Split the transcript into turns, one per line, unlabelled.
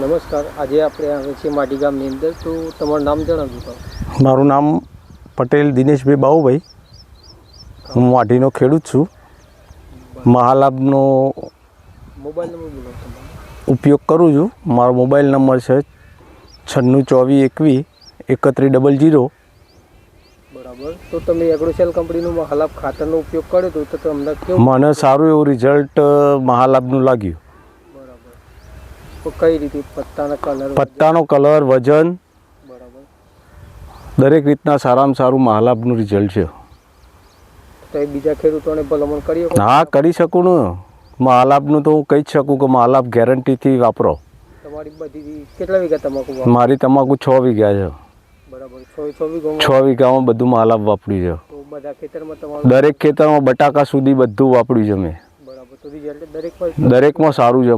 નમસ્કાર. આજે આપણે આવે છીએ માટી ગામની અંદર. તો તમારું નામ જણાવજો તો.
મારું નામ પટેલ દિનેશભાઈ બાહુભાઈ. હું માટીનો ખેડૂત છું. મહાલાભનો
મોબાઈલ નંબર
ઉપયોગ કરું છું. મારો મોબાઈલ નંબર છે છન્નું ચોવીસ એકવીસ એકત્રીસ ડબલ જીરો.
બરાબર. તો તમે એગ્રોસેલ કંપનીનું મહાલાભ ખાતરનો ઉપયોગ કર્યો હતો તો તમને કેવું
મને સારું એવું રિઝલ્ટ મહાલાભનું લાગ્યું.
બરાબર. તો કઈ રીતે પત્તાના કલર
પત્તાનો કલર વજન.
બરાબર.
દરેક રીતના સારામાં સારું મહાલાભનું રિઝલ્ટ છે.
તો એ બીજા ખેડૂતોને ભલામણ કરી
હા કરી શકું ને. મહાલાભનું તો હું કહી જ શકું કે મહાલાભ ગેરંટીથી વાપરો.
તમારી બધી કેટલા વીઘા તમાકુ
મારી તમાકુ છ વીઘા છે.
છ વીઘામાં?
બધું માલાભ વાપર્યું છે. દરેક ખેતરમાં બટાકા સુધી બધું વાપર્યું છે મેં. દરેકમાં સારું છે